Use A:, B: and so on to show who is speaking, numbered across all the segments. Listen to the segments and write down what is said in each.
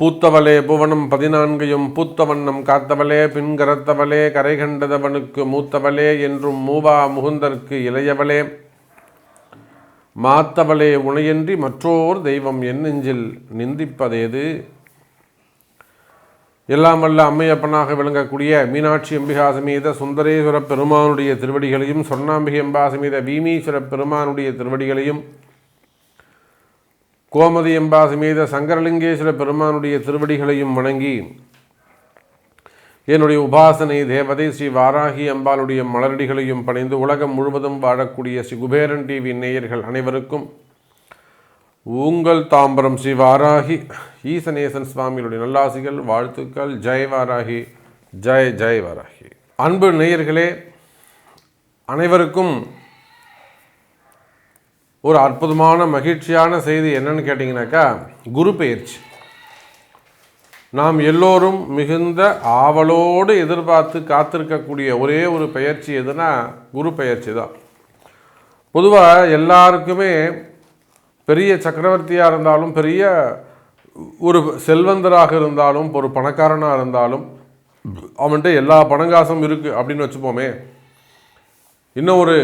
A: பூத்தவளே புவனம் பதினான்கையும் பூத்தவண்ணம் காத்தவளே பின்கரத்தவளே கரைகண்டதவனுக்கு மூத்தவளே என்றும் மூவா முகுந்தற்கு இளையவளே. மாத்தவளே உணையன்றி மற்றோர் தெய்வம் என் நெஞ்சில் நிந்திப்பதேது? எல்லாம் வல்ல அம்மையப்பனாக விளங்கக்கூடிய மீனாட்சி அம்பிகா சமேத சுந்தரேஸ்வர பெருமானுடைய திருவடிகளையும் சொர்ணாம்பிகை அம்பா சமேத பெருமானுடைய திருவடிகளையும் கோமதி அம்பா சமேத சங்கரலிங்கேஸ்வர பெருமானுடைய திருவடிகளையும் வணங்கி என்னுடைய உபாசனை தேவதை ஸ்ரீ வாராகி அம்பாளுடைய மலரடிகளையும் பணிந்து உலகம் முழுவதும் வாழக்கூடிய ஸ்ரீ குபேரன் டிவி நேயர்கள் அனைவருக்கும் உங்கள் தாம்பரம் ஸ்ரீ வாராகி ஈசநேசன் சுவாமிகளுடைய நல்லாசிகள் வாழ்த்துக்கள் ஜெய் வாராகி ஜெய் ஜெய் வாராகி. அன்பு நேயர்களே அனைவருக்கும் ஒரு அற்புதமான மகிழ்ச்சியான செய்தி என்னன்னு கேட்டிங்கனாக்கா குரு பயிற்சி நாம் எல்லோரும் மிகுந்த ஆவலோடு எதிர்பார்த்து காத்திருக்கக்கூடிய ஒரே ஒரு பயிற்சி எதுனா குரு பயிற்சி தான். பொதுவாக எல்லாருக்குமே பெரிய சக்கரவர்த்தியாக இருந்தாலும் பெரிய ஒரு செல்வந்தராக இருந்தாலும் ஒரு பணக்காரனாக இருந்தாலும் அவன்கிட்ட எல்லா பணங்காசும் இருக்குது அப்படின்னு வச்சுப்போமே. இன்னும் ஒரு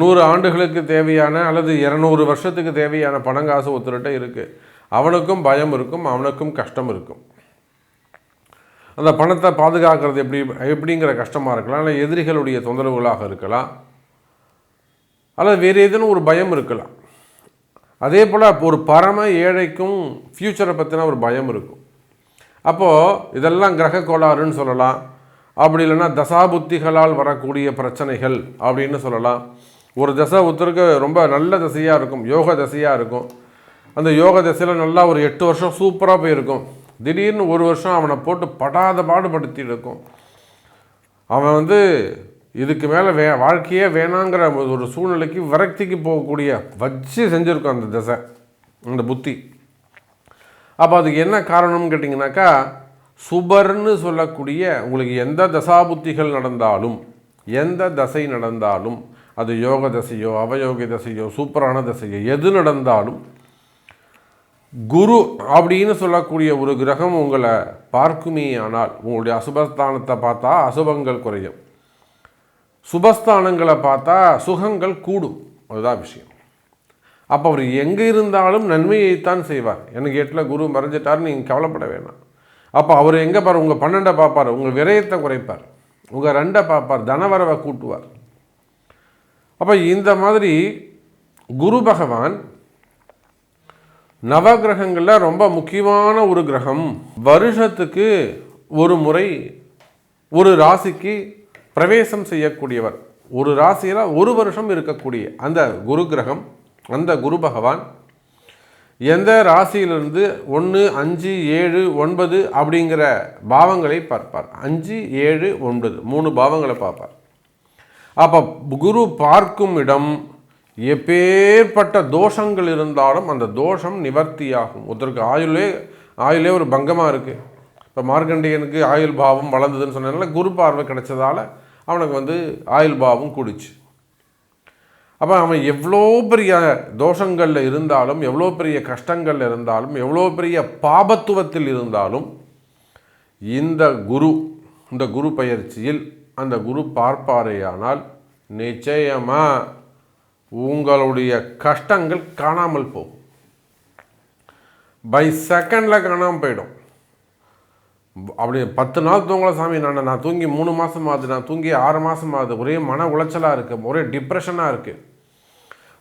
A: நூறு ஆண்டுகளுக்கு தேவையான அல்லது இரநூறு வருஷத்துக்கு தேவையான பணங்காசு ஒருத்தர்கிட்ட இருக்குது அவனுக்கும் பயம் இருக்கும் அவனுக்கும் கஷ்டம் இருக்கும். அந்த பணத்தை பாதுகாக்கிறது எப்படி எப்படிங்கிற கஷ்டமாக இருக்கலாம் இல்லை எதிரிகளுடைய தொந்தரவுகளாக இருக்கலாம் அல்லது வேறு ஏதேனும் ஒரு பயம் இருக்கலாம். அதே போல் ஒரு பரம ஏழைக்கும் ஃப்யூச்சரை பற்றின ஒரு பயம் இருக்கும். அப்போது இதெல்லாம் கிரக கோளாறுன்னு சொல்லலாம். அப்படி இல்லைன்னா தசாபுத்திகளால் வரக்கூடிய பிரச்சனைகள் அப்படின்னு சொல்லலாம். ஒரு தசை ஒருத்தருக்கு ரொம்ப நல்ல தசையாக இருக்கும் யோக தசையாக இருக்கும். அந்த யோக தசையில் நல்லா ஒரு எட்டு வருஷம் சூப்பராக போயிருக்கும். திடீர்னு ஒரு வருஷம் அவனை போட்டு படாத பாடுபடுத்தி இருக்கும். அவன் வந்து இதுக்கு மேலே வே வாழ்க்கையே வேணாங்கிற ஒரு சூழ்நிலைக்கு விரக்திக்கு போகக்கூடிய வச்சு செஞ்சுருக்கும் அந்த தசை அந்த புத்தி. அப்போ அதுக்கு என்ன காரணம்னு கேட்டிங்கனாக்கா சுபர்னு சொல்லக்கூடிய உங்களுக்கு எந்த தசாபுத்திகள் நடந்தாலும் எந்த தசை நடந்தாலும் அது யோக தசையோ அவயோக தசையோ சூப்பரான தசையோ எது நடந்தாலும் குரு அப்படின்னு சொல்லக்கூடிய ஒரு கிரகம் உங்களை பார்க்குமே ஆனால் உங்களுடைய அசுபஸ்தானத்தை பார்த்தா அசுபங்கள் குறையும். சுபஸ்தானங்களை பார்த்தா சுகங்கள் கூடும். அதுதான் விஷயம். அப்போ அவர் எங்கே இருந்தாலும் நன்மையைத்தான் செய்வார். எனக்கு எட்டில் குரு மறைஞ்சிட்டார் நீங்கள் கவலைப்பட வேணாம். அப்போ அவர் எங்கே பாரு உங்கள் பன்னெண்டை பார்ப்பார் உங்கள் விரயத்தை குறைப்பார். உங்கள் ரெண்டை பார்ப்பார் தனவரவை கூட்டுவார். அப்போ இந்த மாதிரி குரு பகவான் நவகிரகங்களில் ரொம்ப முக்கியமான ஒரு கிரகம். வருஷத்துக்கு ஒரு முறை ஒரு ராசிக்கு பிரவேசம் செய்யக்கூடியவர். ஒரு ராசியில் ஒரு வருஷம் இருக்கக்கூடிய அந்த குரு கிரகம் அந்த குரு பகவான் எந்த ராசியிலிருந்து ஒன்று அஞ்சு ஏழு ஒன்பது அப்படிங்கிற பாவங்களை பார்ப்பார். அஞ்சு ஏழு ஒன்பது மூணு பாவங்களை பார்ப்பார். அப்போ குரு பார்க்கும் இடம் எப்பேற்பட்ட தோஷங்கள் இருந்தாலும் அந்த தோஷம் நிவர்த்தியாகும். ஒருத்தருக்கு ஆயுளே ஆயுளே ஒரு பங்கமாக இருக்குது இப்போ மார்க்கண்டேயனுக்கு ஆயுள் பாவம் வளர்ந்ததுன்னு சொன்னதுனால குரு பார்வை கிடைச்சதால அவனுக்கு வந்து ஆயுள் பாவம் கூடிச்சு. அப்போ அவன் எவ்வளோ பெரிய தோஷங்களில் இருந்தாலும் எவ்வளோ பெரிய கஷ்டங்களில் இருந்தாலும் எவ்வளோ பெரிய பாபத்துவத்தில் இருந்தாலும் இந்த குரு இந்த குரு பயிற்சியில் அந்த குரு பார்ப்பாரேயானால் நிச்சயமாக உங்களுடைய கஷ்டங்கள் காணாமல் போகும். பை செகண்டில் காணாமல் போயிடும். அப்படி பத்து நாள் தூங்கல சாமி. நான் நான் தூங்கி மூணு மாதம் ஆகுது. நான் தூங்கி ஆறு மாதம் ஆகுது. ஒரே மன உளைச்சலாக இருக்குது ஒரே டிப்ரெஷனாக இருக்குது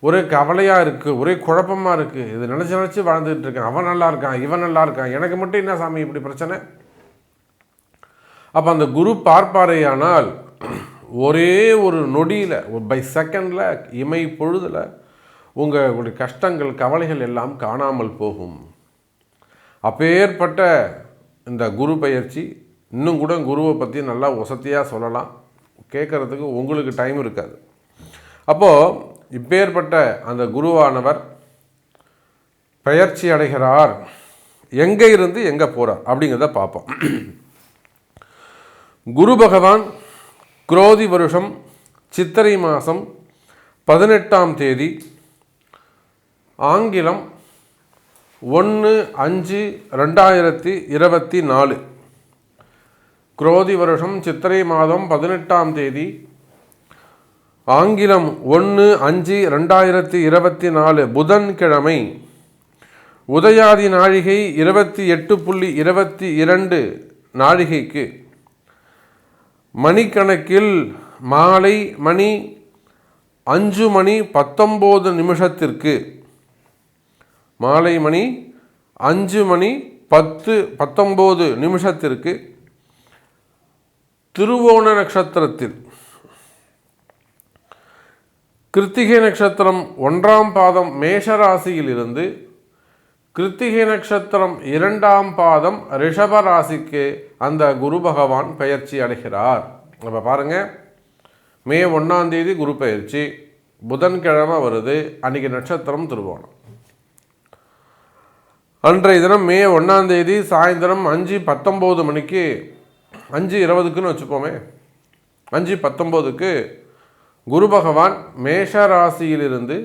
A: ஒரே கவலையாக இருக்குது ஒரே குழப்பமாக இருக்குது இது நினச்சி நினச்சி வாழ்ந்துகிட்டு இருக்கேன். அவன் நல்லா இருக்கான் இவன் நல்லா இருக்கான். எனக்கு மட்டும் என்ன சாமி இப்படி பிரச்சனை? அப்போ அந்த குரு பார்ப்பாரையானால் ஒரே ஒரு நொடியில் ஒரு பை செகண்டில் இமை பொழுதில் உங்களுடைய கஷ்டங்கள் கவலைகள் எல்லாம் காணாமல் போகும். அப்பேற்பட்ட இந்த குரு பயிற்சி இன்னும் கூட குருவை பற்றி நல்லா வசதியாக சொல்லலாம். கேட்குறதுக்கு உங்களுக்கு டைம் இருக்காது. அப்போது இப்பேற்பட்ட அந்த குருவானவர் பெயர்ச்சி அடைகிறார். எங்கே இருந்து எங்கே போகிறார் அப்படிங்கிறத பார்ப்போம். குரு பகவான் குரோதி வருஷம் சித்திரை மாதம் பதினெட்டாம் தேதி ஆங்கிலம் ஒன்று அஞ்சு ரெண்டாயிரத்தி இருபத்தி நாலு. குரோதி வருஷம் சித்திரை மாதம் பதினெட்டாம் தேதி. ஆங்கிலம் ஒன்று அஞ்சு ரெண்டாயிரத்தி இருபத்தி நாலு புதன்கிழமை. உதயாதி நாழிகை இருபத்தி எட்டு புள்ளி இருபத்தி இரண்டு நாழிகைக்கு. மணிக்கணக்கில் மாலை மணி அஞ்சு மணி பத்தொம்போது நிமிஷத்திற்கு. மாலை மணி அஞ்சு மணி பத்து பத்தொம்போது நிமிஷத்திற்கு திருவோண நட்சத்திரத்தில். கிருத்திகை நட்சத்திரம் ஒன்றாம் பாதம் மேஷராசியில் இருந்து கிருத்திகை நட்சத்திரம் இரண்டாம் பாதம் ரிஷப ராசிக்கு அந்த குரு பகவான் பெயர்ச்சி அடைகிறார். அப்போ பாருங்க மே ஒன்றாம் தேதி குரு பெயர்ச்சி புதன்கிழமை வருது அன்றைக்கி நட்சத்திரம் திருவோணம். அன்றைய தினம் மே ஒன்றாம் தேதி சாயந்தரம் அஞ்சு பத்தொம்போது மணிக்கு அஞ்சு இருபதுக்குன்னு வச்சுப்போமே அஞ்சு பத்தொம்போதுக்கு குரு பகவான் மேஷ ராசியிலிருந்து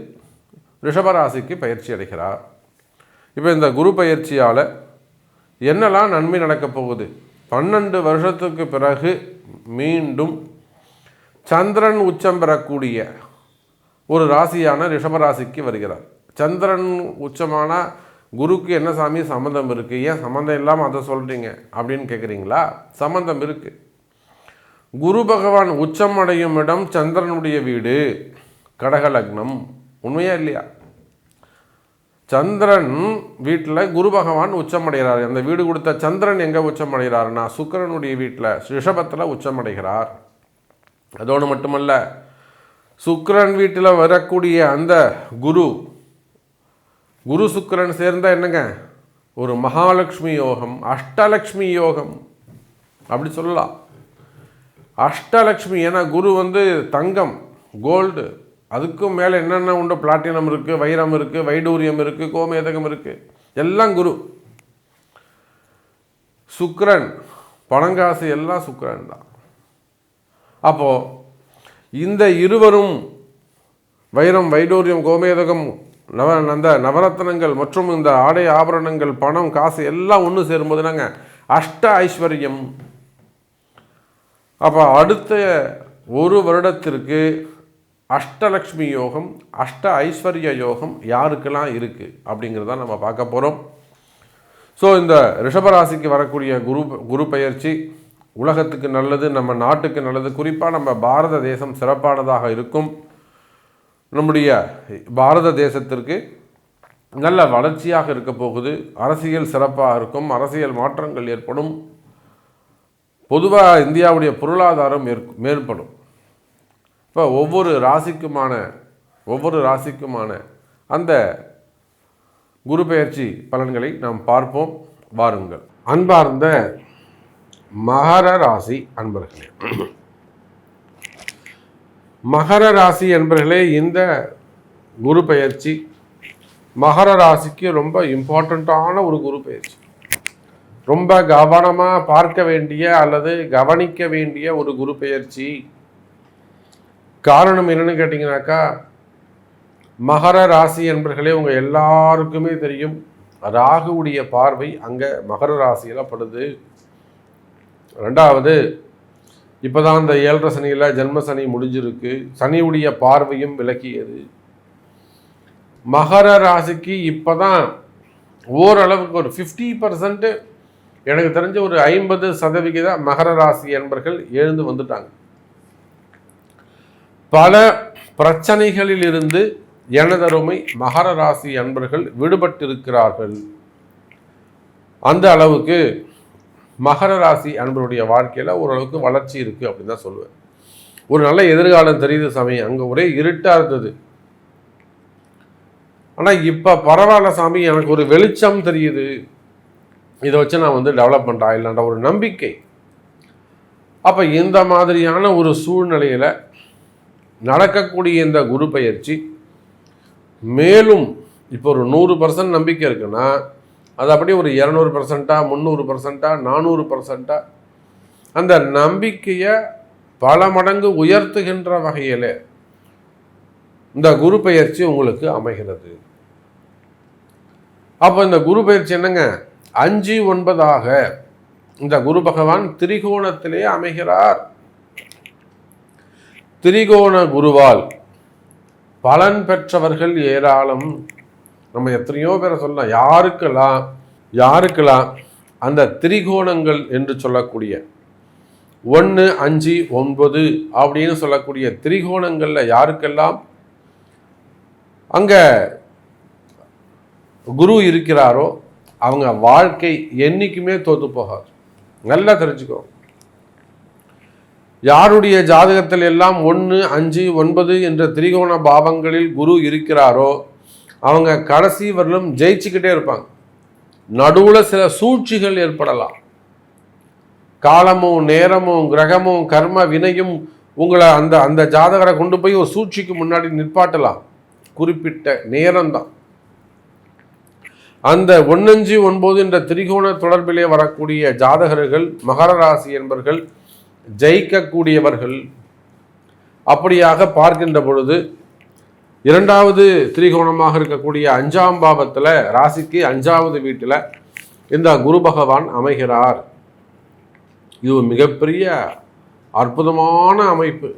A: ரிஷபராசிக்கு பயிற்சி அடைகிறார். இப்போ இந்த குரு பயிற்சியால் என்னெல்லாம் நன்மை நடக்கப் போகுது? பன்னெண்டு வருஷத்துக்கு பிறகு மீண்டும் சந்திரன் உச்சம் பெறக்கூடிய ஒரு ராசியான ரிஷபராசிக்கு வருகிறார். சந்திரன் உச்சமான குருக்கு என்ன சாமி சம்மந்தம் இருக்குது ஏன் சம்மந்தம் இல்லாமல் அதை சொல்கிறீங்க அப்படின்னு கேட்குறீங்களா சம்மந்தம் இருக்குது குரு பகவான் உச்சம் அடையும் இடம் சந்திரனுடைய வீடு. கடக லக்னம் உண்மையா இல்லையா? சந்திரன் வீட்டில் குரு பகவான் உச்சம் அடைகிறார் அந்த வீடு கொடுத்த சந்திரன் எங்கே உச்சம் அடைகிறார்னா சுக்கரனுடைய வீட்டில் ரிஷபத்தில் உச்சம் அடைகிறார் அதோடு மட்டுமல்ல சுக்கரன் வீட்டில் வரக்கூடிய அந்த குரு குரு சுக்கரன் சேர்ந்தால் என்னங்க? ஒரு மகாலட்சுமி யோகம் அஷ்டலக்ஷ்மி யோகம். அப்படி சொல்லலாம். அஷ்டலக்ஷ்மி ஏன்னா குரு வந்து தங்கம் கோல்டு அதுக்கும் மேலே என்னென்ன உண்டு? பிளாட்டினம் இருக்குது வைரம் இருக்குது வைடூரியம் இருக்குது கோமேதகம் இருக்குது எல்லாம் குரு. சுக்ரன் பணங்காசு எல்லாம் சுக்ரன் தான். அப்போது இந்த இருவரும் வைரம் வைடூரியம் கோமேதகம் நவ அந்த நவரத்னங்கள் மற்றும் இந்த ஆடை ஆபரணங்கள் பணம் காசு எல்லாம் ஒன்று சேரும்போது நாங்கள் அஷ்ட ஐஸ்வர்யம். அப்போ அடுத்த ஒரு வருடத்திற்கு அஷ்டலக்ஷ்மி யோகம் அஷ்ட ஐஸ்வர்ய யோகம் யாருக்கெல்லாம் இருக்குது அப்படிங்கிறத நம்ம பார்க்க போகிறோம் ஸோ இந்த ரிஷபராசிக்கு வரக்கூடிய குரு குரு பயிற்சி உலகத்துக்கு நல்லது நம்ம நாட்டுக்கு நல்லது. குறிப்பாக நம்ம பாரத தேசம் சிறப்பானதாக இருக்கும். நம்முடைய பாரத தேசத்திற்கு நல்ல வளர்ச்சியாக இருக்க போகுது. அரசியல் சிறப்பாக இருக்கும். அரசியல் மாற்றங்கள் ஏற்படும். பொதுவாக இந்தியாவுடைய பொருளாதாரம் மேற்படும் இப்போ ஒவ்வொரு ராசிக்குமான ஒவ்வொரு ராசிக்குமான அந்த குரு பெயர்ச்சி பலன்களை நாம் பார்ப்போம். வாருங்கள். அன்பார்ந்த மகர ராசி அன்பர்களே மகர ராசி என்பர்களே இந்த குரு பயிற்சி மகர ராசிக்கு ரொம்ப இம்பார்ட்டண்ட்டான ஒரு குரு பெயர்ச்சி. ரொம்ப கவனமாக பார்க்க வேண்டிய அல்லது கவனிக்க வேண்டிய ஒரு குரு பயிற்சி காரணம் என்னன்னு கேட்டிங்கனாக்கா மகர ராசி என்பர்களே உங்கள் எல்லாருக்குமே தெரியும் ராகுவுடைய பார்வை அங்கே மகர ராசியில் படுது. ரெண்டாவது இப்போ தான் அந்த ஏழரை சனியில் ஜென்ம சனி முடிஞ்சிருக்கு. சனியுடைய பார்வையும் விளக்கியது மகர ராசிக்கு இப்போ தான் ஓரளவுக்கு ஒரு ஃபிஃப்டி பர்சன்ட்டு எனக்கு தெரிஞ்ச ஒரு ஐம்பது சதவிகித மகர ராசி என்பர்கள் எழுந்து வந்துட்டாங்க. பல பிரச்சனைகளில் இருந்து எனதருமை மகர ராசி அன்பர்கள் விடுபட்டிருக்கிறார்கள். அந்த அளவுக்கு மகர ராசி அன்பருடைய வாழ்க்கையில் ஓரளவுக்கு வளர்ச்சி இருக்குது அப்படின்னு தான் சொல்லுவேன். ஒரு நல்ல எதிர்காலம் தெரியுது சமயம் அங்கே ஒரே இருட்டாக இருந்தது. ஆனால் இப்போ பரவாயில்ல சாமி. எனக்கு ஒரு வெளிச்சம் தெரியுது. இதை வச்சு நான் வந்து டெவலப் பண்ணுறா இல்லைன்ற ஒரு நம்பிக்கை. அப்போ இந்த மாதிரியான ஒரு சூழ்நிலையில் நடக்கக்கூடிய இந்த குரு பயிற்சி மேலும் இப்போ ஒரு நூறு பர்சன்ட் நம்பிக்கை இருக்குன்னா அது அப்படியே ஒரு இரநூறு பர்சண்ட்டாக முந்நூறு பர்சண்ட்டாக நானூறு பர்சண்ட்டாக அந்த நம்பிக்கையை பல மடங்கு உயர்த்துகின்ற வகையில் இந்த குரு பயிற்சி உங்களுக்கு அமைகிறது. அப்போ இந்த குரு பயிற்சி என்னங்க? அஞ்சு ஒன்பதாக இந்த குரு பகவான் திரிகோணத்திலே அமைகிறார். திரிகோண குருவால் பலன் பெற்றவர்கள் ஏராளம். நம்ம எத்தனையோ பேரை சொல்லலாம். யாருக்கெல்லாம் யாருக்கெல்லாம் அந்த திரிகோணங்கள் என்று சொல்லக்கூடிய ஒன்று அஞ்சு ஒன்பது அப்படின்னு சொல்லக்கூடிய திரிகோணங்களில் யாருக்கெல்லாம் அங்கே குரு இருக்கிறாரோ அவங்க வாழ்க்கை என்றைக்குமே தோத்து போகாது. நல்லா தெரிஞ்சுக்கோ. யாருடைய ஜாதகத்தில் எல்லாம் ஒன்று அஞ்சு ஒன்பது என்ற திரிகோண பாவங்களில் குரு இருக்கிறாரோ அவங்க கடைசி வரலும் ஜெயிச்சுக்கிட்டே இருப்பாங்க. நடுவில் சில சூழ்ச்சிகள் ஏற்படலாம். காலமும் நேரமும் கிரகமும் கர்ம வினையும் உங்களை அந்த அந்த ஜாதகரை கொண்டு போய் ஒரு சூழ்ச்சிக்கு முன்னாடி நிற்பாட்டலாம். குறிப்பிட்ட நேரம்தான். அந்த ஒன்னஞ்சு ஒன்பது என்ற திரிகோண தொடர்பிலே வரக்கூடிய ஜாதகர்கள் மகர ராசி என்பர்கள் ஜெயிக்கக்கூடியவர்கள் அப்படியாக பார்க்கின்ற பொழுது இரண்டாவது திரிகோணமாக இருக்கக்கூடிய அஞ்சாம் பாவத்தில் ராசிக்கு அஞ்சாவது வீட்டில் இந்த குரு பகவான் அமைகிறார். இது ஒரு மிகப்பெரிய அற்புதமான அமைப்பு.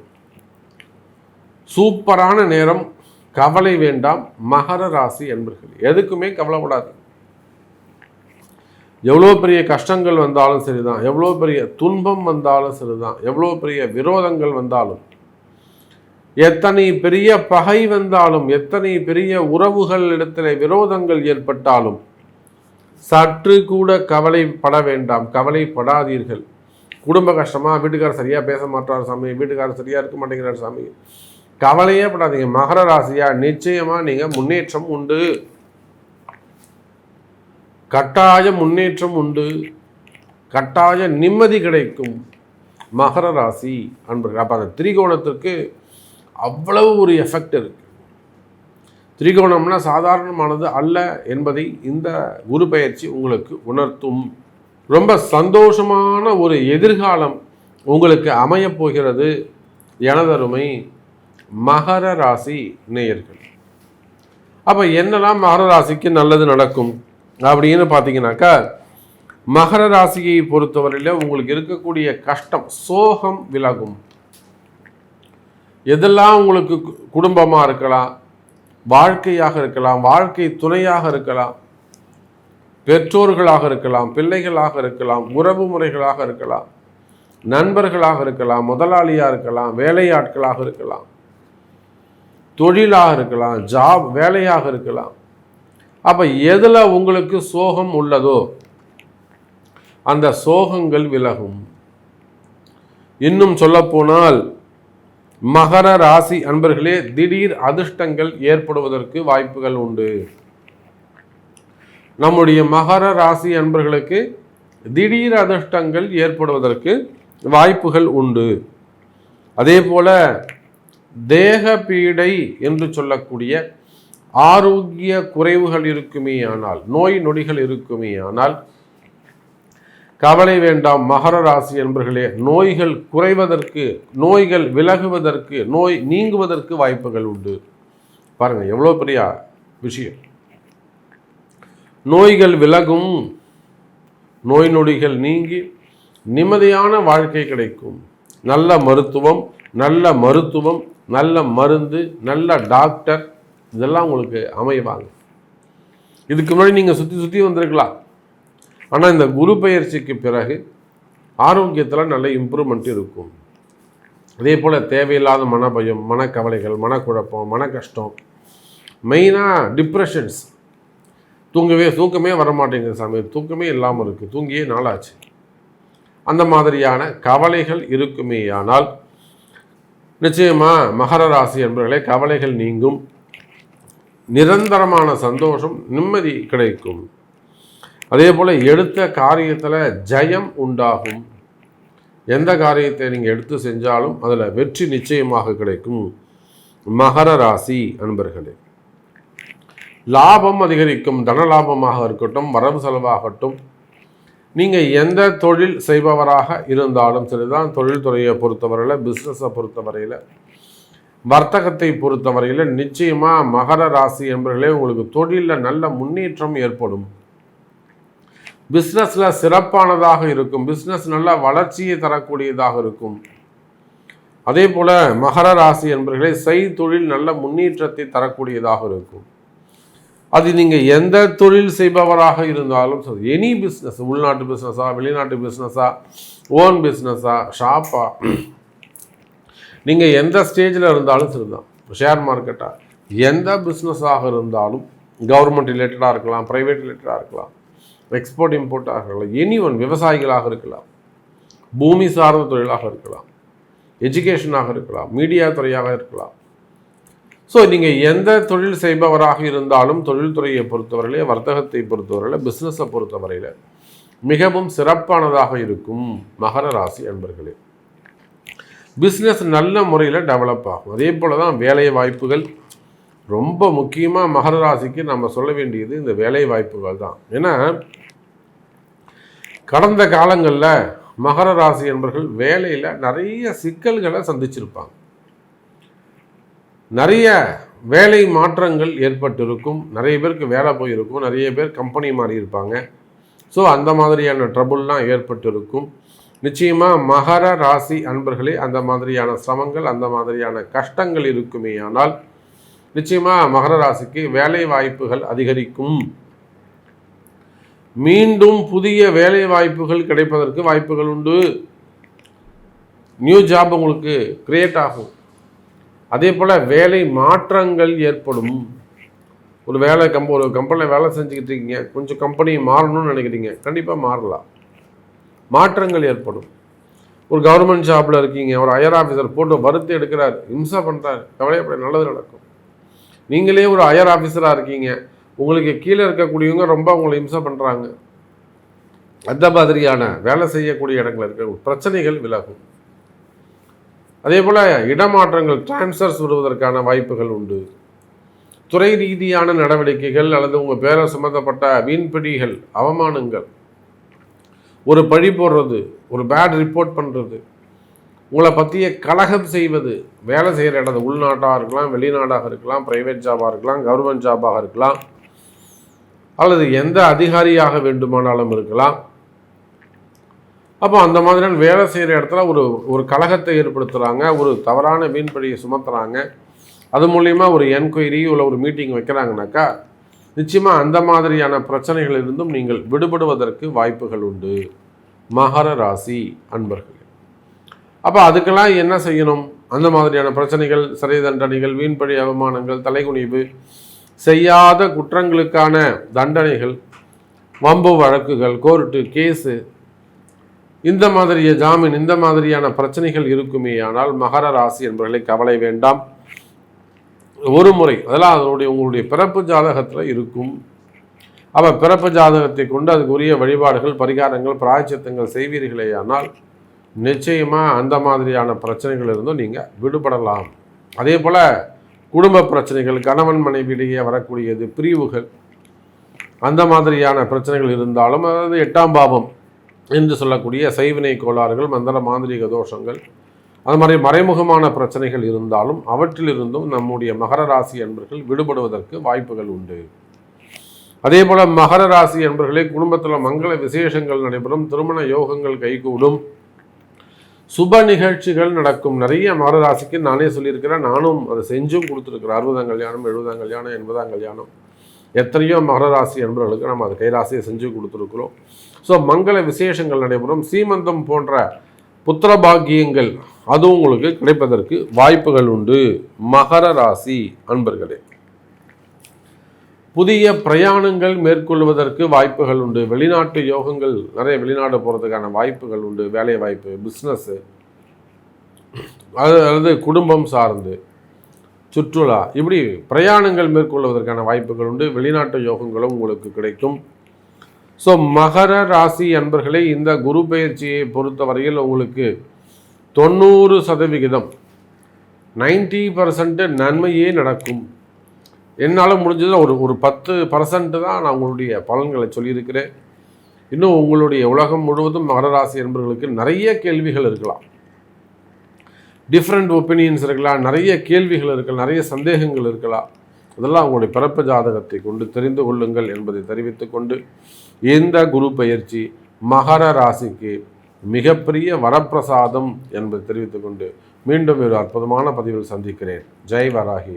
A: சூப்பரான நேரம் கவலை வேண்டாம் மகர ராசி என்பர்கள். எதுக்குமே கவலைப்படாது. எவ்வளோ பெரிய கஷ்டங்கள் வந்தாலும் சரிதான். எவ்வளோ பெரிய துன்பம் வந்தாலும் சரிதான். எவ்வளோ பெரிய விரோதங்கள் வந்தாலும் எத்தனை பெரிய பகை வந்தாலும் எத்தனை பெரிய உறவுகள் இடத்துல விரோதங்கள் ஏற்பட்டாலும் சற்று கூட கவலைப்பட வேண்டாம் கவலைப்படாதீர்கள். குடும்ப கஷ்டமா? வீட்டுக்காரர் சரியாக பேச மாட்டார் சாமி. வீட்டுக்காரர் சரியாக இருக்க மாட்டேங்கிறார் சாமி. கவலையே படாதீங்க. மகர ராசியா? நிச்சயமாக நீங்கள் முன்னேற்றம் உண்டு. கட்டாய முன்னேற்றம் உண்டு. கட்டாய நிம்மதி கிடைக்கும். மகர ராசி அன்பர்கள் அப்போ அந்த திரிகோணத்திற்கு அவ்வளவு ஒரு எஃபெக்ட் இருக்கு. திரிகோணம்னா சாதாரணமானது அல்ல என்பதை இந்த குரு பயிற்சி உங்களுக்கு உணர்த்தும். ரொம்ப சந்தோஷமான ஒரு எதிர்காலம் உங்களுக்கு அமையப் போகிறது எனதருமை மகர ராசி நேயர்கள். அப்போ என்னெல்லாம் மகர ராசிக்கு நல்லது நடக்கும் அப்படின்னு பார்த்தீங்கன்னாக்கா மகர ராசியை பொறுத்தவரையில் உங்களுக்கு இருக்கக்கூடிய கஷ்டம் சோகம் விலகும். எதெல்லாம் உங்களுக்கு குடும்பமாக இருக்கலாம் வாழ்க்கையாக இருக்கலாம் வாழ்க்கை துணையாக இருக்கலாம் பெற்றோர்களாக இருக்கலாம் பிள்ளைகளாக இருக்கலாம் உறவு முறைகளாக இருக்கலாம் நண்பர்களாக இருக்கலாம் முதலாளியாக இருக்கலாம் வேலையாட்களாக இருக்கலாம் தொழிலாக இருக்கலாம் ஜாப் வேலையாக இருக்கலாம். அப்போ எதில் உங்களுக்கு சோகம் உள்ளதோ அந்த சோகங்கள் விலகும். இன்னும் சொல்லப்போனால் மகர ராசி அன்பர்களே திடீர் அதிர்ஷ்டங்கள் ஏற்படுவதற்கு வாய்ப்புகள் உண்டு. நம்முடைய மகர ராசி அன்பர்களுக்கு திடீர் அதிர்ஷ்டங்கள் ஏற்படுவதற்கு வாய்ப்புகள் உண்டு. அதே போல தேக பீடை என்று சொல்லக்கூடிய ஆரோக்கிய குறைவுகள் இருக்குமே ஆனால் நோய் நொடிகள் இருக்குமே ஆனால் கவலை வேண்டாம் மகர ராசி என்பர்களே நோய்கள் குறைவதற்கு நோய்கள் விலகுவதற்கு நோய் நீங்குவதற்கு வாய்ப்புகள் உண்டு. பாருங்கள் எவ்வளோ பெரிய விஷயம். நோய்கள் விலகும் நோய் நொடிகள் நீங்கி நிம்மதியான வாழ்க்கை கிடைக்கும். நல்ல மருத்துவம் நல்ல மருத்துவம் நல்ல மருந்து நல்ல டாக்டர் இதெல்லாம் உங்களுக்கு அமைவாங்க. இதுக்கு முன்னாடி நீங்கள் சுற்றி சுற்றி வந்திருக்கலாம். ஆனால் இந்த குரு பயிற்சிக்கு பிறகு ஆரோக்கியத்தில் நல்ல இம்ப்ரூவ்மெண்ட் இருக்கும். அதே போல் தேவையில்லாத மனபயம் மனக்கவலைகள் மனக்குழப்பம் மன கஷ்டம் மெயினாக டிப்ரெஷன்ஸ் தூங்கவே தூக்கமே வரமாட்டேங்குது சாமி. தூக்கமே இல்லாமல் இருக்குது தூங்கியே நாளாச்சு. அந்த மாதிரியான கவலைகள் இருக்குமேயானால் நிச்சயமாக மகர ராசி என்பவர்களே கவலைகள் நீங்கும். நிரந்தரமான சந்தோஷம் நிம்மதி கிடைக்கும். அதே போல் எடுத்த காரியத்தில் ஜெயம் உண்டாகும். எந்த காரியத்தை நீங்கள் எடுத்து செஞ்சாலும் அதில் வெற்றி நிச்சயமாக கிடைக்கும். மகர ராசி அன்பர்களே லாபம் அதிகரிக்கும் தன லாபமாக இருக்கட்டும் வரவு செலவாகட்டும் நீங்கள் எந்த தொழில் செய்பவராக இருந்தாலும் சரிதான். தொழில்துறையை பொறுத்தவரையில் பிஸ்னஸை பொறுத்தவரையில் வர்த்தகத்தை பொறுத்தவரையில் நிச்சயமாக மகர ராசி என்பவர்களே உங்களுக்கு தொழிலில் நல்ல முன்னேற்றம் ஏற்படும். பிஸ்னஸில் சிறப்பானதாக இருக்கும். பிஸ்னஸ் நல்ல வளர்ச்சியை தரக்கூடியதாக இருக்கும். அதே போல் மகர ராசி என்பவர்களே செய் தொழில் நல்ல முன்னேற்றத்தை தரக்கூடியதாக இருக்கும். அது நீங்கள் எந்த தொழில் செய்பவராக இருந்தாலும் சரி எனி பிஸ்னஸ் உள்நாட்டு பிஸ்னஸா வெளிநாட்டு பிஸ்னஸா ஓன் பிஸ்னஸா ஷாப்பா நீங்கள் எந்த ஸ்டேஜில் இருந்தாலும் சரிதான் ஷேர் மார்க்கெட்டாக எந்த பிஸ்னஸாக இருந்தாலும் கவர்மெண்ட் ரிலேட்டடாக இருக்கலாம் ப்ரைவேட் ரிலேட்டடாக இருக்கலாம். எக்ஸ்போர்ட் இம்போர்ட்டாக இருக்கலாம். எனி ஒன் விவசாயிகளாக இருக்கலாம். பூமி சார்ந்த தொழிலாக இருக்கலாம். எஜுகேஷனாக இருக்கலாம். மீடியா துறையாக இருக்கலாம். ஸோ நீங்கள் எந்த தொழில் செய்பவராக இருந்தாலும் தொழில்துறையை பொறுத்தவரையிலே வர்த்தகத்தை பொறுத்தவரையில் பிஸ்னஸை பொறுத்தவரையில் மிகவும் சிறப்பானதாக இருக்கும் மகர ராசி அன்பர்களே. பிஸ்னஸ் நல்ல முறையில் டெவலப் ஆகும். அதே போல் தான் வேலை வாய்ப்புகள். ரொம்ப முக்கியமாக மகர ராசிக்கு நம்ம சொல்ல வேண்டியது இந்த வேலை வாய்ப்புகள் தான். ஏன்னா கடந்த காலங்களில் மகர ராசி என்பர்கள் வேலையில் நிறைய சிக்கல்களை சந்திச்சிருப்பாங்க. நிறைய வேலை மாற்றங்கள் ஏற்பட்டிருக்கும். நிறைய பேருக்கு வேலை போயிருக்கும். நிறைய பேர் கம்பெனி மாறி இருப்பாங்க. ஸோ அந்த மாதிரியான ட்ரபுள்லாம் ஏற்பட்டிருக்கும். நிச்சயமாக மகர ராசி அன்பர்களே அந்த மாதிரியான சிரமங்கள் அந்த மாதிரியான கஷ்டங்கள் இருக்குமே ஆனால் நிச்சயமாக மகர ராசிக்கு வேலை வாய்ப்புகள் அதிகரிக்கும். மீண்டும் புதிய வேலை வாய்ப்புகள் கிடைப்பதற்கு வாய்ப்புகள் உண்டு. நியூ ஜாப் உங்களுக்கு கிரியேட் ஆகும். அதே போல் வேலை மாற்றங்கள் ஏற்படும். ஒரு வேலை கம்ப ஒரு கம்பெனியில் வேலை செஞ்சுக்கிட்டு இருக்கீங்க. கொஞ்சம் கம்பெனி மாறணும்னு நினைக்கிறீங்க. கண்டிப்பாக மாறலாம். மாற்றங்கள் ஏற்படும். ஒரு கவர்மெண்ட் ஜாப்பில் இருக்கீங்க. ஒரு ஹையர் ஆஃபீஸர் போட்டு வருத்தி எடுக்கிறார். இம்சா பண்ணுறாரு கவலையப்பட நல்லது நடக்கும். நீங்களே ஒரு ஹையர் ஆஃபீஸராக இருக்கீங்க. உங்களுக்கு கீழே இருக்கக்கூடியவங்க ரொம்ப உங்களை இம்சை பண்ணுறாங்க அந்த மாதிரியான வேலை செய்யக்கூடிய இடங்கள் இருக்க பிரச்சனைகள் விலகும். அதே போல் இடமாற்றங்கள் டிரான்ஸ்ஃபர்ஸ் வருவதற்கான வாய்ப்புகள் உண்டு. துறை ரீதியான நடவடிக்கைகள் அல்லது உங்கள் பேரை சம்மந்தப்பட்ட வீண்பிடிகள் அவமானங்கள் ஒரு பழி போடுறது ஒரு பேட் ரிப்போர்ட் பண்ணுறது உங்களை பற்றிய கலகம் செய்வது வேலை செய்கிற இடத்து உள்நாட்டாக இருக்கலாம் வெளிநாடாக இருக்கலாம் ப்ரைவேட் ஜாபாக இருக்கலாம் கவர்மெண்ட் ஜாபாக இருக்கலாம் அல்லது எந்த அதிகாரியாக வேண்டுமானாலும் இருக்கலாம். அப்போ அந்த மாதிரியான வேலை செய்கிற இடத்துல ஒரு ஒரு கழகத்தை ஏற்படுத்துகிறாங்க ஒரு தவறான மீன்படியை சுமத்துறாங்க. அது மூலயமா ஒரு என்கொயரி உள்ள ஒரு மீட்டிங் வைக்கிறாங்கனாக்கா நிச்சயமாக அந்த மாதிரியான பிரச்சனைகள் இருந்தும் நீங்கள் விடுபடுவதற்கு வாய்ப்புகள் உண்டு. மகர ராசி அன்பர்கள். அப்போ அதுக்கெல்லாம் என்ன செய்யணும்? அந்த மாதிரியான பிரச்சனைகள் சிறை தண்டனைகள் வீண்படி அவமானங்கள் தலைகுனிவு செய்யாத குற்றங்களுக்கான தண்டனைகள் வம்பு வழக்குகள் கோர்ட்டு கேஸு இந்த மாதிரிய ஜாமீன் இந்த மாதிரியான பிரச்சனைகள் இருக்குமே ஆனால் மகர ராசி என்பவர்களை கவலை வேண்டாம். ஒரு முறை அதெல்லாம் அதனுடைய உங்களுடைய பிறப்பு ஜாதகத்தில் இருக்கும். அப்போ பிறப்பு ஜாதகத்தை கொண்டு அதுக்குரிய வழிபாடுகள் பரிகாரங்கள் பிராய்ச்சித்தங்கள் செய்வீர்களே ஆனால் நிச்சயமாக அந்த மாதிரியான பிரச்சனைகள் இருந்தும் நீங்கள் விடுபடலாம். அதே போல் குடும்ப பிரச்சனைகள் கணவன் மனைவியிடையே வரக்கூடியது பிரிவுகள் அந்த மாதிரியான பிரச்சனைகள் இருந்தாலும் அதாவது எட்டாம் பாவம் என்று சொல்லக்கூடிய சைவினை கோளாறுகள் மந்திர மாந்திரிக தோஷங்கள் அது மாதிரி மறைமுகமான பிரச்சனைகள் இருந்தாலும் அவற்றிலிருந்தும் நம்முடைய மகர ராசி அன்பர்கள் விடுபடுவதற்கு வாய்ப்புகள் உண்டு. அதே போல் மகர ராசி அன்பர்களே குடும்பத்தில் மங்கள விசேஷங்கள் நடைபெறும் திருமண யோகங்கள் கைகூடும் சுப நிகழ்ச்சிகள் நடக்கும். நிறைய மகர ராசிக்கு நானே சொல்லியிருக்கிறேன். நானும் அதை செஞ்சும் கொடுத்துருக்குறேன். அறுபதாம் கல்யாணம் எழுபதாம் கல்யாணம் எண்பதாம் கல்யாணம். எத்தனையோ மகர ராசி என்பவர்களுக்கு நம்ம அதை கைராசியை செஞ்சு கொடுத்துருக்குறோம். ஸோ மங்கள விசேஷங்கள் நடைபெறும். சீமந்தம் போன்ற புத்திர பாக்கியங்கள் அதுவும் உங்களுக்கு கிடைப்பதற்கு வாய்ப்புகள் உண்டு. மகர ராசி அன்பர்களே. புதிய பிரயாணங்கள் மேற்கொள்வதற்கு வாய்ப்புகள் உண்டு. வெளிநாட்டு யோகங்கள் நிறைய வெளிநாடு போகிறதுக்கான வாய்ப்புகள் உண்டு. வேலை வாய்ப்பு பிஸ்னஸ்ஸு அது அல்லது குடும்பம் சார்ந்து. சுற்றுலா இப்படி பிரயாணங்கள் மேற்கொள்வதற்கான வாய்ப்புகள் உண்டு. வெளிநாட்டு யோகங்களும் உங்களுக்கு கிடைக்கும். ஸோ மகர ராசி அன்பர்களே இந்த குரு பயிற்சியை பொறுத்தவரையில் உங்களுக்கு தொண்ணூறு சதவிகிதம் நைன்டி பர்சன்ட் நன்மையே நடக்கும். என்னால் முடிஞ்சது ஒரு ஒரு பத்து பர்சன்ட் தான் நான் உங்களுடைய பலன்களை சொல்லியிருக்கிறேன். இன்னும் உங்களுடைய உலகம் முழுவதும் மகர ராசி என்பவர்களுக்கு நிறைய கேள்விகள் இருக்கலாம். டிஃப்ரெண்ட் ஒப்பீனியன்ஸ் இருக்கலாம் நிறைய கேள்விகள் இருக்கலாம் நிறைய சந்தேகங்கள் இருக்கலாம். அதெல்லாம் உங்களுடைய பிறப்பு ஜாதகத்தை கொண்டு தெரிந்து கொள்ளுங்கள் என்பதை தெரிவித்துக்கொண்டு இந்த குரு பயிற்சி மகர ராசிக்கு மிகப்பெரிய வரப்பிரசாதம் என்பதை தெரிவித்துக்கொண்டு மீண்டும் ஒரு அற்புதமான பதிவில் சந்திக்கிறேன். ஜெய் வராகி.